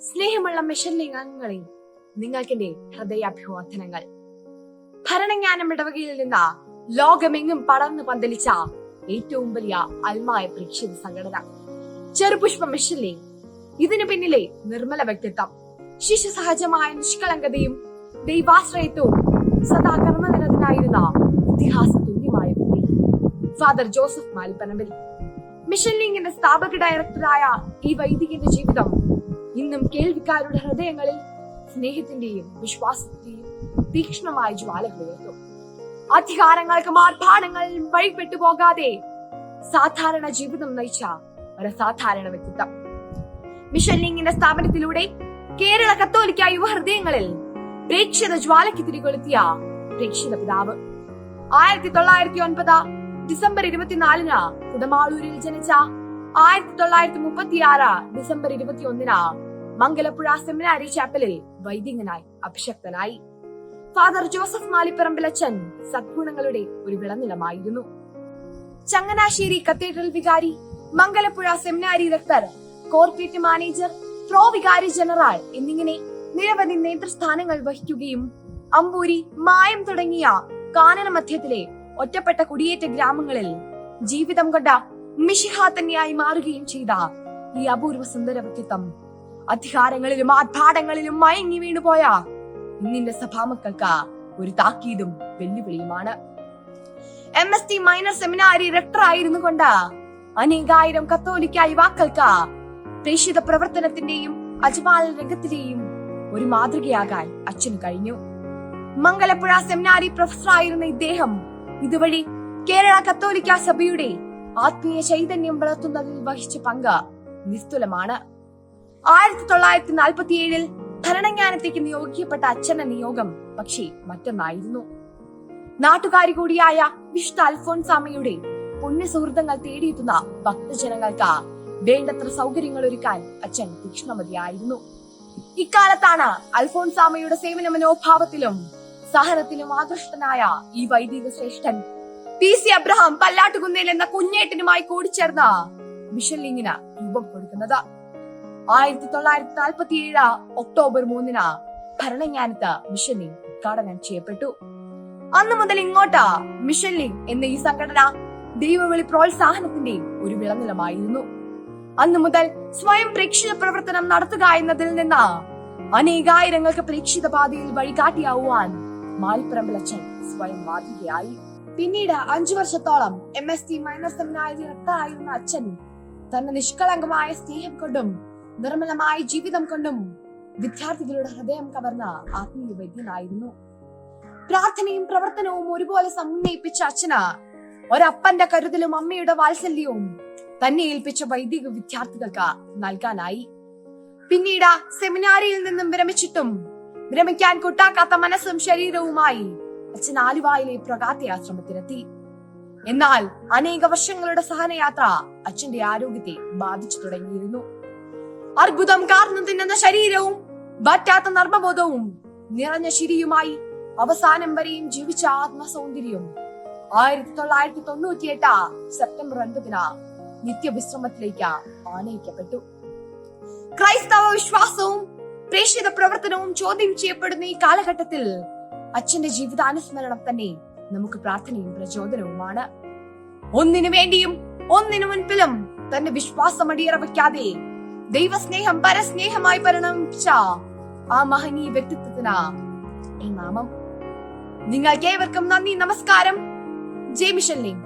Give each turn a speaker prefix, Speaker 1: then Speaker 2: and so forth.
Speaker 1: സ്നേഹമുള്ള മിഷനിലെ അംഗങ്ങളെ നിങ്ങൾക്കെന്റെ ഹൃദയാഭിവാദനങ്ങൾ ഭരണജ്ഞാനം ഇടവകയിൽ നിന്ന് ലോകമെങ്ങും പടർന്നു പന്തലിച്ച ഏറ്റവും വലിയ അൽമായ പ്രേക്ഷിത സംഘടന. ചെറുപുഷ്പ മിഷനിലെ ഇതിനു പിന്നിലെ നിർമ്മല വ്യക്തിത്വം. ശിശു സഹജമായ നിഷ്കളങ്കതയും ദൈവാശ്രയത്വവും സദാ കർമ്മനിരതനായിരുന്ന ഇതിഹാസ തുല്യമായ ഫാദർ ജോസഫ് മാലിപ്പനമ്പിൽ. മിഷൻ സ്ഥാപക ഡയറക്ടറായ ഈ വൈദികന്റെ ജീവിതം ഇന്നും കേൾവിക്കാരുടെ ഹൃദയങ്ങളിൽ സ്നേഹത്തിന്റെയും വിശ്വാസത്തിന്റെയും തീക്ഷ്ണമായ ജ്വാലകൾ ഉയർത്തും. അധികാരങ്ങൾക്ക് ആർഭാടങ്ങൾ വഴിപ്പെട്ടു പോകാതെ സാധാരണ ജീവിതം നയിച്ച ഒരു സാധാരണ വ്യക്തിത്വം. മിഷൻ സ്ഥാപനത്തിലൂടെ കേരള കത്തോലിക്ക യുവഹൃദയങ്ങളിൽ പ്രേക്ഷിത ജ്വാലയ്ക്ക് തിരികൊളുത്തിയ പ്രേക്ഷിത പിതാവ്. ആയിരത്തി തൊള്ളായിരത്തി ഒൻപത് ഡിസംബർ ഇരുപത്തിനാലിന് കുടമാളൂരിൽ ജനിച്ച. ആയിരത്തി തൊള്ളായിരത്തി മുപ്പത്തിയാറ് ഡിസംബർ ഇരുപത്തിയൊന്നിന് മംഗലപ്പുഴ സെമിനാരി ചാപ്പലിൽ വൈദികനായി അഭിഷക്തനായി. ഫാദർ ജോസഫ് മാലിപ്പറമ്പിലച്ചൻ സദ്ഗുണങ്ങളുടെ ഒരു വിളനിലമായിരുന്നു. ചങ്ങനാശ്ശേരി കത്തീഡ്രൽ വികാരി Mangalapuzha seminary rector corporate manager pro വികാരി ജനറൽ എന്നിങ്ങനെ നിരവധി നേതൃസ്ഥാനങ്ങൾ വഹിക്കുകയും അമ്പൂരി മായം തുടങ്ങിയ കാനന മധ്യത്തിലെ ഒറ്റപ്പെട്ട കുടിയേറ്റ ഗ്രാമങ്ങളിൽ ജീവിതം കൊണ്ട മിഷിഹ തന്നെയായി മാറുകയും ചെയ്ത ഈ അപൂർവ സുന്ദര വ്യക്തിത്വം. അധികാരങ്ങളിലും ആർഭാടങ്ങളിലും മയങ്ങി വീണുപോയ ഇന്നിന്റെ സഭാമക്കൾക്ക് ഒരു താക്കീതും വെല്ലുവിളിയുമാണ്. M S T minor seminary rector ആയിരുന്നു കൊണ്ട് അനേകായിരം കത്തോലിക്ക യുവാക്കൾക്ക് പ്രേക്ഷിത പ്രവർത്തനത്തിന്റെയും അജ്മാൽ രംഗത്തിന്റെയും ഒരു മാതൃകയാകാൻ അച്ഛന് കഴിഞ്ഞു. മംഗലപ്പുഴ സെമിനാരി പ്രൊഫസറായിരുന്ന ഇദ്ദേഹം ഇതുവഴി കേരള കത്തോലിക്ക സഭയുടെ ആത്മീയ ചൈതന്യം വളർത്തുന്നതിൽ വഹിച്ച പങ്ക് നിസ്തുലമാണ്. ആയിരത്തി തൊള്ളായിരത്തി നാൽപ്പത്തിയേഴിൽ ഭരണജ്ഞാനത്തേക്ക് നിയോഗിക്കപ്പെട്ട അച്ഛന്റെ നിയോഗം പക്ഷേ മറ്റൊന്നായിരുന്നു. നാട്ടുകാരി കൂടിയായ വിഷ്ണു അൽഫോൻസാമയുടെ പുണ്യ സുഹൃത്തുക്കൾ തേടിയെത്തുന്ന ഭക്തജനങ്ങൾക്ക് വേണ്ടത്ര സൗകര്യങ്ങൾ ഒരുക്കാൻ അച്ഛൻ തീക്ഷ്ണമതിയായിരുന്നു. ഇക്കാലത്താണ് അൽഫോൺസാമയുടെ സേവന മനോഭാവത്തിലും സഹനത്തിലും ആകൃഷ്ടനായ ഈ വൈദിക ശ്രേഷ്ഠൻ പി സി അബ്രഹാം പല്ലാട്ടുകുന്നേൽ എന്ന കുഞ്ഞേട്ടനുമായി കൂടിച്ചേർന്ന മിഷൻ ലീഗിന് രൂപം കൊടുക്കുന്നത്. ആയിരത്തി തൊള്ളായിരത്തി നാൽപ്പത്തി ഏഴ് ഒക്ടോബർ മൂന്നിന് ഭരണജ്ഞാനത്ത് മിഷൻ ലീഗ് ഉദ്ഘാടനം ചെയ്യപ്പെട്ടു. അന്നു മുതൽ ഇങ്ങോട്ട് മിഷൻ ലീഗ് എന്ന ഈ സംഘടന ദൈവവിളി പ്രോത്സാഹനത്തിന്റെ ഒരു വിളനിലമായിരുന്നു. അന്നു മുതൽ സ്വയം പ്രേക്ഷിത പ്രവർത്തനം നടത്തുക എന്നതിൽ നിന്ന് അനേകായിരങ്ങൾക്ക് പ്രേക്ഷിത പാതയിൽ വഴികാട്ടിയാവുവാൻ മാലിപ്പറമ്പിലച്ചൻ സ്വയം മാതൃകയായി പിന്നീട് അഞ്ചു വർഷത്തോളം M S T minor seminary അച്ഛൻ തന്റെ നിഷ്കളങ്കമായ സ്നേഹം കൊണ്ടും നിർമ്മലമായ ജീവിതം കൊണ്ടും വിദ്യാർത്ഥികളുടെ ഹൃദയം കവർന്ന ആത്മീയ വൈദ്യനായിരുന്നു പ്രാർത്ഥനയും പ്രവർത്തനവും ഒരുപോലെ സമന്വയിപ്പിച്ച അച്ഛന് ഒരപ്പന്റെ കരുതലും അമ്മയുടെ വാത്സല്യവും തന്നെ ഏൽപ്പിച്ച വൈദിക വിദ്യാർത്ഥികൾക്ക് നൽകാനായി. പിന്നീട് സെമിനാരിയിൽ നിന്നും വിരമിച്ചിട്ടും വിരമിക്കാൻ കൂട്ടാക്കാത്ത മനസ്സും ശരീരവുമായി അച്ഛൻ ആലുവായിലെ പ്രകാത്തി എന്നാൽ അനേക വർഷങ്ങളുടെ സഹനയാത്ര അച്ഛന്റെ ആരോഗ്യത്തെ ബാധിച്ചു തുടങ്ങിയിരുന്നു. അർബുദം കാർന്നു തിന്നുന്ന ശരീരവും പറ്റാത്ത നർമ്മബോധവും നിറഞ്ഞ ശിരിയുമായി അവസാനം വരെയും ജീവിച്ച ആത്മസൗന്ദര്യം ആയിരത്തി തൊള്ളായിരത്തി തൊണ്ണൂറ്റി എട്ട് സെപ്റ്റംബർ ഒൻപതിന് നിത്യവിശ്രമത്തിലേക്ക് ആനയിക്കപ്പെട്ടു. ക്രൈസ്തവ വിശ്വാസവും പ്രേക്ഷിത പ്രവർത്തനവും ചോദ്യം ചെയ്യപ്പെടുന്ന ഈ കാലഘട്ടത്തിൽ അച്ഛന്റെ ജീവിതാനുസ്മരണം തന്നെ നമുക്ക് പ്രാർത്ഥനയും പ്രചോദനവുമാണ്. ഒന്നിനു വേണ്ടിയും ഒന്നിനു മുൻപിലും തന്റെ വിശ്വാസം അടിയറ വയ്ക്കാതെ ദൈവസ്നേഹം പരസ്നേഹമായി പരിണമിച്ച ആ മഹനീയ വ്യക്തിത്വത്തിന് ഈ നാമം. നിങ്ങൾക്ക് ഏവർക്കും നന്ദി നമസ്കാരം. മിഷൻ ലിംഗ്